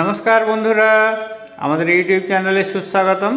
নমস্কার বন্ধুরা, আমাদের ইউটিউব চ্যানেলে সুস্বাগতম।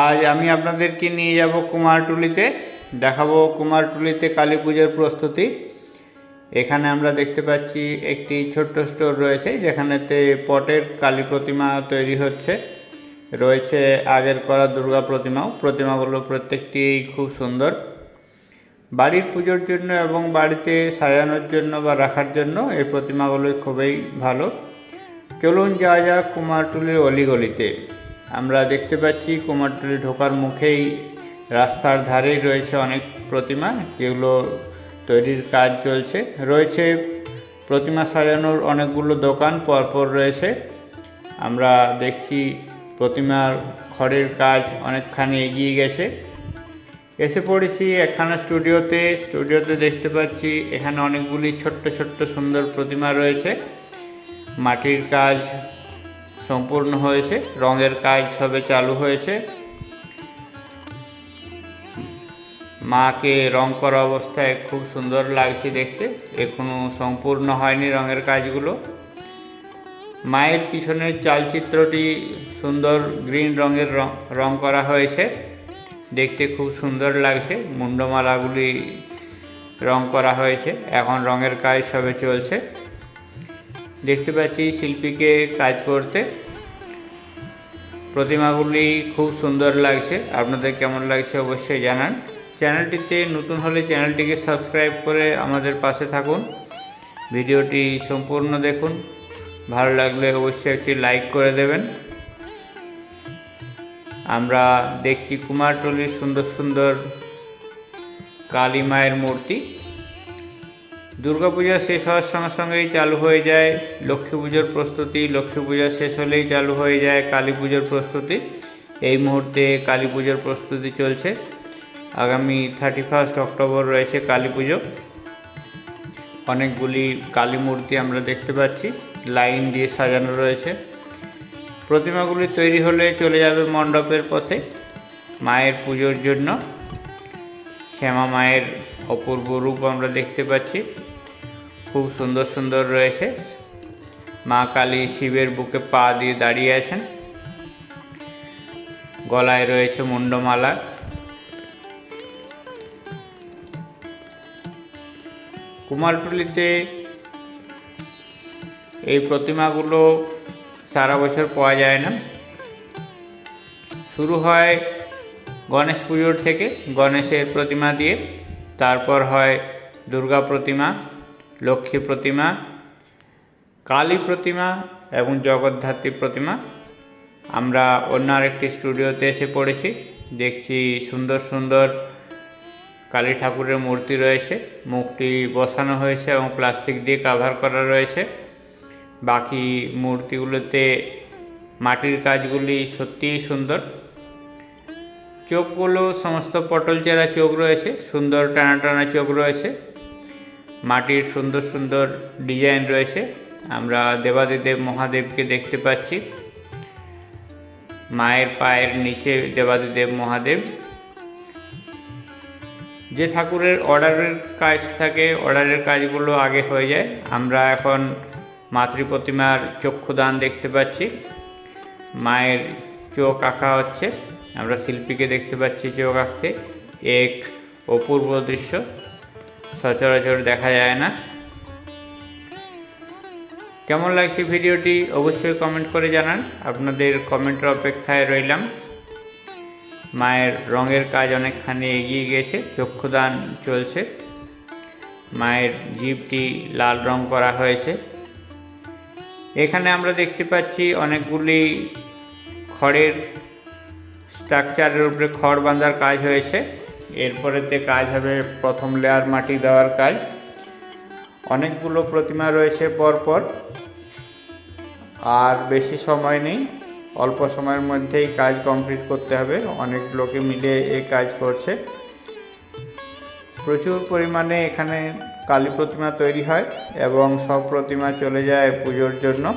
আজ আমি আপনাদেরকে নিয়ে যাব কুমারটুলিতে, দেখাবো কুমারটুলিতে কালী পুজোর প্রস্তুতি। এখানে আমরা দেখতে পাচ্ছি একটি ছোট্ট স্টোর রয়েছে, যেখানেতে পটের কালী প্রতিমা তৈরি হচ্ছে। রয়েছে আগের করা দুর্গা প্রতিমাও, প্রতিমাগুলো প্রত্যেকটি খুব সুন্দর। বাড়ির পুজোর জন্য এবং বাড়িতে সাজানোর জন্য বা রাখার জন্য এই প্রতিমাগুলো খুবই ভালো। চলুন যাওয়া যাক কুমারটুলির অলিগলিতে। আমরা দেখতে পাচ্ছি কুমারটুলি ঢোকার মুখেই রাস্তার ধারেই রয়েছে অনেক প্রতিমা যেগুলো তৈরির কাজ চলছে। রয়েছে প্রতিমা সাজানোর অনেকগুলো দোকান, পরপর রয়েছে। আমরা দেখছি প্রতিমার খড়ের কাজ অনেকখানি এগিয়ে গেছে। এসে পড়েছি একখানা স্টুডিওতে। স্টুডিওতে দেখতে পাচ্ছি এখানে অনেকগুলি ছোট্ট ছোট্ট, সুন্দর প্রতিমা রয়েছে। মাটির কাজ সম্পূর্ণ হয়েছে, রঙের কাজ সবে চালু হয়েছে। মাকে রং করা অবস্থায় খুব সুন্দর লাগছে দেখতে, এখনও সম্পূর্ণ হয়নি রঙের কাজগুলো। মায়ের পিছনের চালচিত্রটি সুন্দর গ্রিন রঙের রং রং করা হয়েছে, দেখতে খুব সুন্দর লাগছে, মুন্ডমালাগুলি রং করা হয়েছে, এখন রঙের কাজ সবে চলছে। দেখতে পাচ্ছি শিল্পীকে কাজ করতে। প্রতিমাগুলি খুব সুন্দর লাগছে। আপনাদের কেমন লাগছে অবশ্যই জানান। চ্যানেলটিতে নতুন হলে চ্যানেলটিকে সাবস্ক্রাইব করে আমাদের পাশে থাকুন। ভিডিওটি সম্পূর্ণ দেখুন। ভালো লাগলে অবশ্যই একটি লাইক করে দেবেন। আমরা দেখছি কুমারটুলির সুন্দর সুন্দর কালী মায়ের মূর্তি। দুর্গাপূজা শেষ হওয়ার সঙ্গে সঙ্গেই চালু হয়ে যায়। লক্ষ্মী পুজোর প্রস্তুতি, লক্ষ্মী পূজা শেষ হলেই চালু হয়ে যায় কালী পুজোর প্রস্তুতি। এই মুহূর্তে কালী পুজোর প্রস্তুতি চলছে। আগামী থার্টি ফার্স্ট অক্টোবর রয়েছে কালী পুজো। অনেকগুলি কালী মূর্তি আমরা দেখতে পাচ্ছি, লাইন দিয়ে সাজানো রয়েছে। প্রতিমাগুলি তৈরি হলে চলে যাবে মণ্ডপের পথে, মায়ের পুজোর জন্য। শ্যামা মায়ের অপূর্ব রূপ আমরা দেখতে পাচ্ছি। খুব সুন্দর সুন্দর রয়েছে। মা কালী শিবের বুকে পা দিয়ে দাঁড়িয়ে আছেন। গলায় রয়েছে মুন্ডমালা। কুমারটুলিতে এই প্রতিমাগুলো সারা বছর পাওয়া যায় না। শুরু হয় গণেশ পুজোর থেকে, গণেশের প্রতিমা দিয়ে, তারপর হয় দুর্গা প্রতিমা। লক্ষ্মী প্রতিমা, কালী প্রতিমা এবং জগদ্ধাত্রী প্রতিমা। আমরা অন্য আরেকটি স্টুডিওতে এসে পড়েছি। দেখছি সুন্দর সুন্দর কালী ঠাকুরের মূর্তি রয়েছে। মুখটি বসানো হয়েছে এবং প্লাস্টিক দিয়ে কাভার করা রয়েছে। বাকি মূর্তিগুলোতে মাটির কাজগুলি সত্যিই সুন্দর। চোখগুলো সমস্ত পটল চেরা চোখ রয়েছে। সুন্দর টানা টানা চোখ রয়েছে। মাটির সুন্দর সুন্দর ডিজাইন রয়েছে। আমরা দেবাদিদেব মহাদেবকে দেখতে পাচ্ছি। মায়ের পায়ের নিচে দেবাদিদেব মহাদেব। যে ঠাকুরের অর্ডারের কাজ থাকে, অর্ডারের কাজগুলো আগে হয়ে যায়। আমরা এখন মাতৃ প্রতিমার চক্ষুদান দেখতে পাচ্ছি। মায়ের চোখ আঁকা হচ্ছে। আমরা শিল্পীকে দেখতে পাচ্ছি চোখ আঁকতে। এক অপূর্ব দৃশ্য। সচরাচর দেখা যায় না। কেমন লাগছে ভিডিওটি অবশ্যই কমেন্ট করে জানান। আপনাদের কমেন্টের অপেক্ষায় রইলাম। মায়ের রঙের কাজ অনেকখানি এগিয়ে গেছে, চক্ষুদান চলছে। মায়ের জিভটি লাল রং করা হয়েছে। এখানে আমরা দেখতে পাচ্ছি অনেকগুলি খড়ের স্ট্রাকচারের উপরে খড় বাঁধার কাজ হয়েছে। এরপরেতে কাজ হবে প্রথম লেয়ার মাটি দেওয়ার কাজ। অনেকগুলো প্রতিমা রয়েছে পরপর। আর বেশি সময় নেই, অল্প সময়ের মধ্যেই কাজ কমপ্লিট করতে হবে। অনেক লোকে মিলে এই কাজ করছে। প্রচুর পরিমাণে এখানে কালী প্রতিমা তৈরি হয় এবং সব প্রতিমা চলে যায় পুজোর জন্য।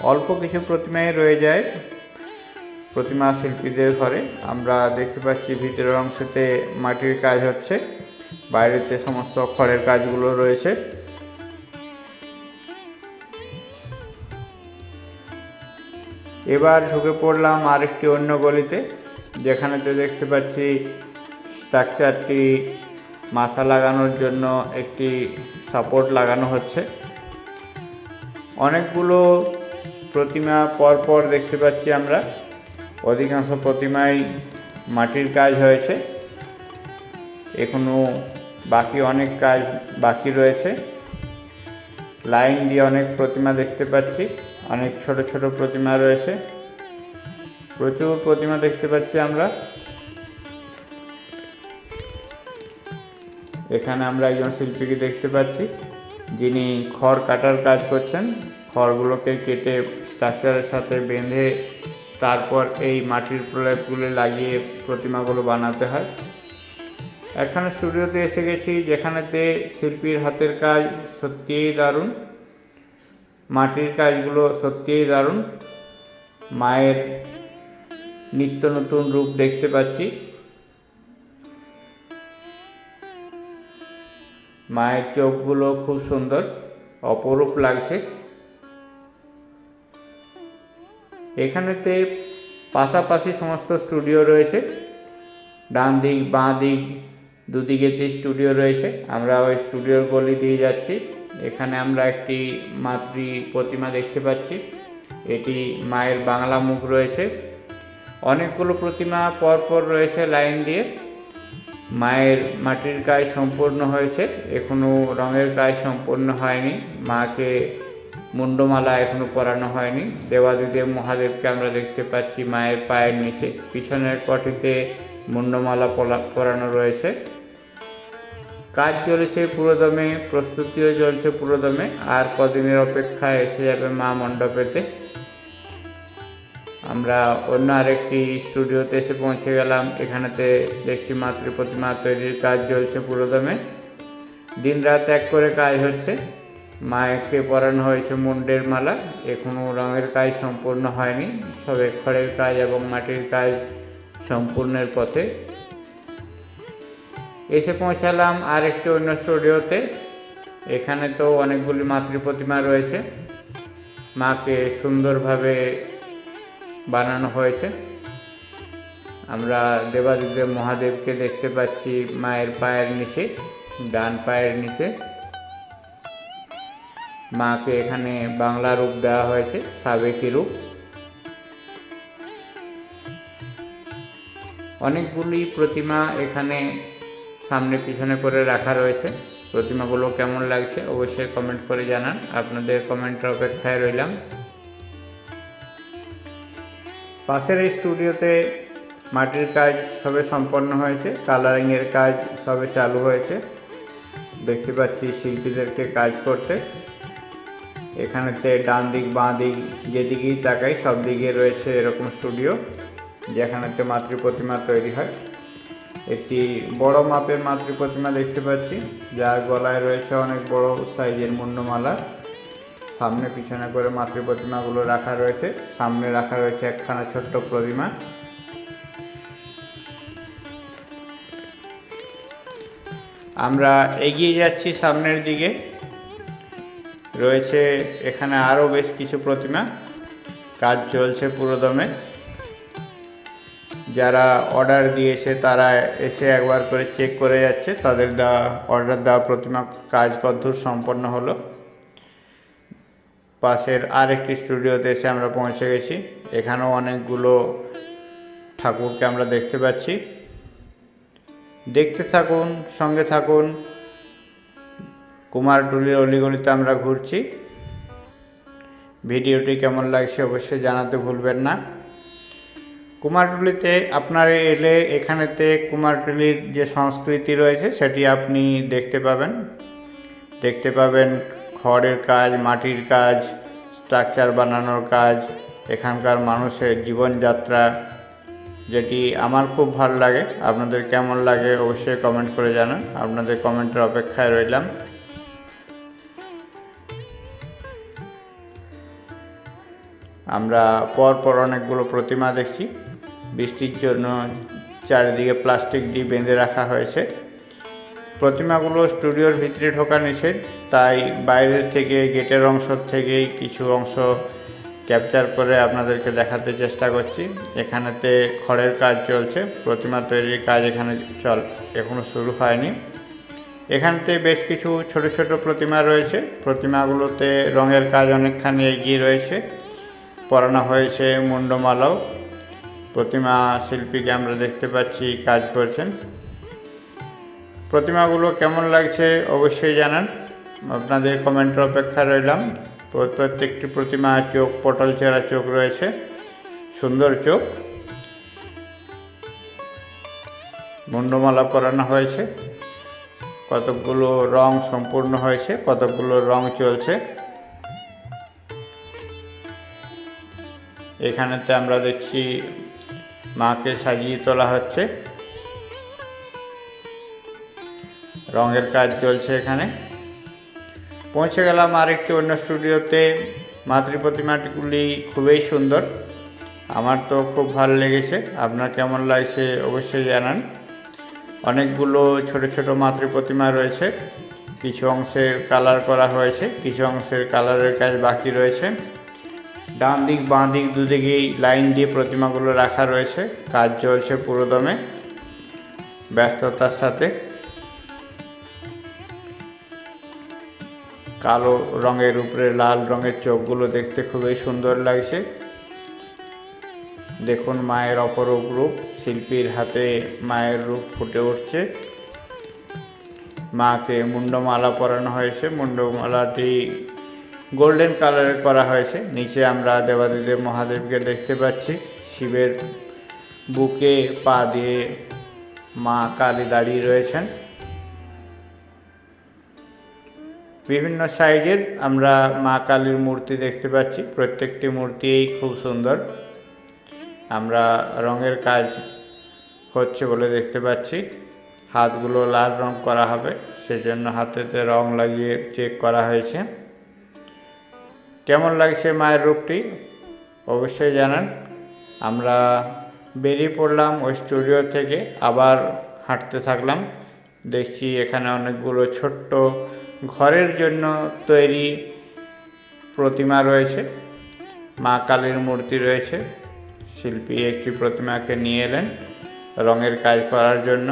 অল্প কিছু প্রতিমাই রয়ে যায়। প্রতিমা শিল্পীদের ঘরে। আমরা দেখতে পাচ্ছি ভিতরের অংশতে মাটির কাজ হচ্ছে, বাইরেতে সমস্ত খড়ের কাজগুলো রয়েছে। এবার ঢুকে পড়লাম আরেকটি অন্য গলিতে, যেখানেতে দেখতে পাচ্ছি স্ট্রাকচারটি মাথা লাগানোর জন্য একটি সাপোর্ট লাগানো হচ্ছে। অনেকগুলো প্রতিমা পরপর দেখতে পাচ্ছি আমরা। অধিকাংশ প্রতিমাই মাটির কাজ হয়েছে। এখনও বাকি অনেক কাজ বাকি রয়েছে। লাইন দিয়ে অনেক প্রতিমা দেখতে পাচ্ছি। অনেক ছোট ছোট প্রতিমা রয়েছে। প্রচুর প্রতিমা দেখতে পাচ্ছি আমরা। এখানে আমরা একজন শিল্পীকে দেখতে পাচ্ছি। যিনি খড় কাটার কাজ করছেন। খড়গুলোকে কেটে স্ট্রাকচারের সাথে বেঁধে তারপর এই মাটির প্রলেপগুলো লাগিয়ে প্রতিমাগুলো বানাতে হয়। এখানে স্টুডিওতে এসে গেছি, যেখানেতে শিল্পীর হাতের কাজ সত্যিই দারুণ, মাটির কাজগুলো সত্যিই দারুণ, মায়ের নিত্য নতুন রূপ দেখতে পাচ্ছি। মায়ের চোখগুলো খুব সুন্দর, অপরূপ লাগছে। এখানেতে পাশাপাশি সমস্ত স্টুডিও রয়েছে। ডান দিক, বাঁ দিক দুদিকেতে স্টুডিও রয়েছে, আমরা ওই স্টুডিওর গলি দিয়ে যাচ্ছি। এখানে আমরা একটি মাতৃ প্রতিমা দেখতে পাচ্ছি। এটি মায়ের বাংলা মুখ রয়েছে। অনেকগুলো প্রতিমা পরপর রয়েছে লাইন দিয়ে। মায়ের মাটির কাজ সম্পূর্ণ হয়েছে। এখনও রঙের কাজ সম্পূর্ণ হয়নি। মাকে মুন্ডমালা এখনও পরানো হয়নি। দেবাদিদেব মহাদেবকে আমরা দেখতে পাচ্ছি মায়ের পায়ের নিচে। পিছনের কটিতে মুন্ডমালা পরানো রয়েছে। কাজ চলেছে পুরোদমে, প্রস্তুতিও চলছে পুরোদমে। আর কদিনের অপেক্ষায় এসে যাবে মা মণ্ডপেতে। আমরা অন্য আরেকটি স্টুডিওতে এসে পৌঁছে গেলাম। এখানেতে দেখছি মাতৃ প্রতিমা তৈরির কাজ চলছে পুরোদমে। দিন রাত এক করে কাজ হচ্ছে। মায়েকে পরানো হয়েছে মুন্ডের মালা। এখনও রঙের কাজ সম্পূর্ণ হয়নি। সবে খড়ের কাজ এবং মাটির কাজ সম্পূর্ণের পথে। এসে পৌঁছালাম আর একটি অন্য স্টুডিওতে। এখানে তো অনেকগুলি মাতৃ প্রতিমা রয়েছে। মাকে সুন্দরভাবে বানানো হয়েছে। আমরা দেবাদিদেব মহাদেবকে দেখতে পাচ্ছি মায়ের পায়ের নিচে, ডান পায়ের নিচে। মাকে এখানে বাংলা রূপ দেওয়া হয়েছে, সাবেকি রূপ। অনেকগুলি প্রতিমা এখানে সামনে পিছনে করে রাখা রয়েছে। প্রতিমাগুলো কেমন লাগছে অবশ্যই কমেন্ট করে জানান। আপনাদের কমেন্টের অপেক্ষায় রইলাম। পাশের এই স্টুডিওতে মাটির কাজ সবে সম্পন্ন হয়েছে কালারিংয়ের কাজ সবে চালু হয়েছে। দেখতে পাচ্ছি শিল্পীদেরকে কাজ করতে। এখানেতে ডান দিক, বাঁ দিক যেদিকেই তাকাই, সব দিকে রয়েছে এরকম স্টুডিও, যেখানেতে মাতৃ প্রতিমা তৈরি হয়। একটি বড় মাপের মাতৃ প্রতিমা দেখতে পাচ্ছি, যার গলায় রয়েছে অনেক বড় সাইজের মুন্ডমালা। সামনে পিছনে করে মাতৃ প্রতিমাগুলো রাখা রয়েছে, সামনে রাখা রয়েছে একখানা ছোট্ট প্রতিমা। আমরা এগিয়ে যাচ্ছি সামনের দিকে। রয়েছে এখানে আরও বেশ কিছু প্রতিমা। কাজ চলছে পুরোদমে। যারা অর্ডার দিয়েছে তারা এসে একবার করে চেক করে যাচ্ছে। তাদের দেওয়া অর্ডার দেওয়া প্রতিমা কাজ কদ্দূর সম্পন্ন হলো। পাশের আরেকটি স্টুডিওতে এসে আমরা পৌঁছে গেছি। এখানেও অনেকগুলো ঠাকুরকে আমরা দেখতে পাচ্ছি। দেখতে থাকুন, সঙ্গে থাকুন। কুমারটুলির অলিগলিতে আমরা ঘুরছি। ভিডিওটি কেমন লাগছে অবশ্যই জানাতে ভুলবেন না। কুমারটুলিতে আপনারা এলে এখানেতে কুমারটুলির যে সংস্কৃতি রয়েছে সেটি আপনি দেখতে পাবেন। দেখতে পাবেন খড়ের কাজ, মাটির কাজ, স্ট্রাকচার বানানোর কাজ, এখানকার মানুষের জীবনযাত্রা, যেটি আমার খুব ভালো লাগে। আপনাদের কেমন লাগে অবশ্যই কমেন্ট করে জানান। আপনাদের কমেন্টের অপেক্ষায় রইলাম। আমরা পরপর অনেকগুলো প্রতিমা দেখছি বৃষ্টির জন্য চারিদিকে প্লাস্টিক দিয়ে বেঁধে রাখা হয়েছে। প্রতিমাগুলো স্টুডিওর ভিতরে ঢোকা নিষেধ, তাই বাইরের থেকে গেটের অংশ থেকেই কিছু অংশ ক্যাপচার করে আপনাদেরকে দেখাতে চেষ্টা করছি। এখানেতে খড়ের কাজ চলছে, প্রতিমা তৈরির কাজ এখানে চল এখনও শুরু হয়নি। এখানতে বেশ কিছু ছোট ছোট প্রতিমা রয়েছে। প্রতিমাগুলোতে রঙের কাজ অনেকখানি এগিয়ে রয়েছে। পরানো হয়েছে মুন্ডমালাও। প্রতিমা শিল্পীকে আমরা দেখতে পাচ্ছি, কাজ করছেন। প্রতিমাগুলো কেমন লাগছে অবশ্যই জানান। আপনাদের কমেন্টের অপেক্ষা রইলাম। প্রত্যেকটি প্রতিমা চোখ, পটল চেরা চোখ রয়েছে। সুন্দর চোখ। মুন্ডমালা পরানো হয়েছে। কতকগুলো রং সম্পূর্ণ হয়েছে, কতকগুলো রং চলছে। এখানেতে আমরা দেখছি মাকে সাজিয়ে তোলা হচ্ছে। রঙের কাজ চলছে এখানে। পৌঁছে গেলাম আরেকটি অন্য স্টুডিওতে। মাতৃ প্রতিমাটিগুলি খুবই সুন্দর। আমার তো খুব ভালো লেগেছে। আপনার কেমন লাগছে অবশ্যই জানান। অনেকগুলো ছোট ছোট মাতৃ প্রতিমা রয়েছে। কিছু অংশের কালার করা হয়েছে, কিছু অংশের কালারের কাজ বাকি রয়েছে। ডান দিক, বাঁ দিক দুদিকেই লাইন দিয়ে প্রতিমাগুলো রাখা রয়েছে। কাজ চলছে পুরোদমে, ব্যস্ততার সাথে। কালো রঙের উপরে লাল রঙের চোখগুলো দেখতে খুবই সুন্দর লাগছে। দেখুন মায়ের অপরূপ রূপ, শিল্পীর হাতে মায়ের রূপ ফুটে উঠছে। মাকে মুন্ডমালা পরানো হয়েছে। মুন্ডমালাটি গোল্ডেন কালারের করা হয়েছে। নিচে আমরা দেবাদিদেব মহাদেবকে দেখতে পাচ্ছি। শিবের বুকে পা দিয়ে মা কালী দাঁড়িয়ে রয়েছেন। বিভিন্ন সাইজের আমরা মা কালীর মূর্তি দেখতে পাচ্ছি। প্রত্যেকটি মূর্তিই খুব সুন্দর। আমরা রঙের কাজ হচ্ছে বলে দেখতে পাচ্ছি। হাতগুলো লাল রং করা হবে। সেজন্য হাতেতে রং লাগিয়ে চেক করা হয়েছে। কেমন লাগছে মায়ের রূপটি? অবশ্যই জানান। আমরা বেরিয়ে পড়লাম ওই স্টুডিও থেকে, আবার হাঁটতে থাকলাম। দেখছি এখানে অনেকগুলো ছোট্ট ঘরের জন্য তৈরি প্রতিমা রয়েছে। মা কালীর মূর্তি রয়েছে। শিল্পী একটি প্রতিমাকে নিয়ে এলেন রঙের কাজ করার জন্য।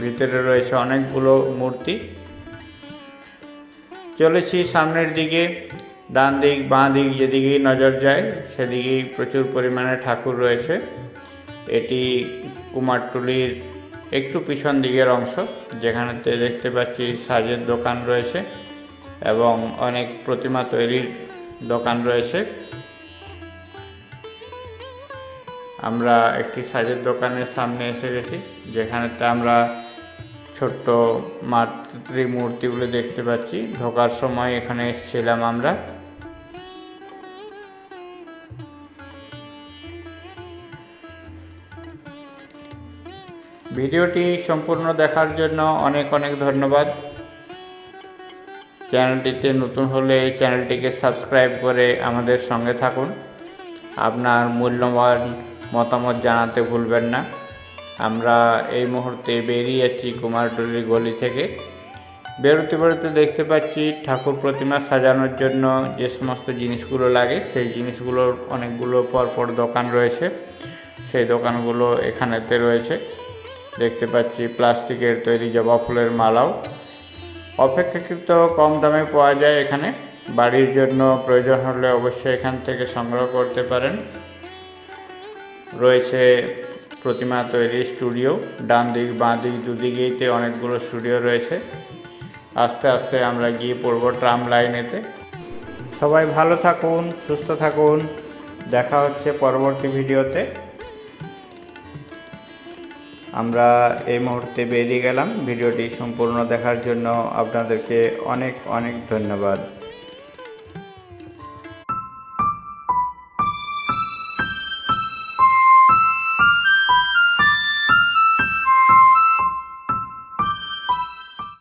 ভিতরে রয়েছে অনেকগুলো মূর্তি। চলেছি সামনের দিকে। ডান দিক, বাঁ দিক যেদিকেই নজর যায়, সেদিকেই প্রচুর পরিমাণে ঠাকুর রয়েছে। এটি কুমারটুলির একটু পিছন দিকের অংশ, যেখানেতে দেখতে পাচ্ছি সাজের দোকান রয়েছে এবং অনেক প্রতিমা তৈরির দোকান রয়েছে। আমরা একটি সাজের দোকানের সামনে এসে গেছি, যেখানেতে আমরা ছোট্ট মাতৃ মূর্তিগুলো দেখতে পাচ্ছি। ঢোকার সময় এখানে এসেছিলাম আমরা। ভিডিওটি সম্পূর্ণ দেখার জন্য অনেক অনেক ধন্যবাদ। চ্যানেলটিতে নতুন হলে চ্যানেলটিকে সাবস্ক্রাইব করে আমাদের সঙ্গে থাকুন। আপনার মূল্যবান মতামত জানাতে ভুলবেন না। আমরা এই মুহূর্তে বেরিয়ে যাচ্ছি কুমারটুলির গলি থেকে। বেরোতে বেরোতে দেখতে পাচ্ছি ঠাকুর প্রতিমা সাজানোর জন্য যে সমস্ত জিনিসগুলো লাগে, সেই জিনিসগুলোর অনেকগুলো পরপর দোকান রয়েছে। সেই দোকানগুলো এখানেতে রয়েছে। দেখতে পাচ্ছি, প্লাস্টিকের তৈরি জবা ফুলের মালাও। অপেক্ষাকৃত কম দামে পাওয়া যায় এখানে। বাড়ির জন্য প্রয়োজন হলে অবশ্যই এখান থেকে সংগ্রহ করতে পারেন। রয়েছে প্রতিমা তৈরি স্টুডিও। ডান দিক বাঁ দিক দুদিকেইতে অনেকগুলো স্টুডিও রয়েছে। আস্তে আস্তে আমরা গিয়ে পড়ব ট্রাম লাইনেতে। সবাই ভালো থাকুন, সুস্থ থাকুন। দেখা হচ্ছে পরবর্তী ভিডিওতে। আমরা এই মুহূর্তে বেরিয়ে গেলাম। ভিডিওটি সম্পূর্ণ দেখার জন্য আপনাদেরকে অনেক অনেক ধন্যবাদ।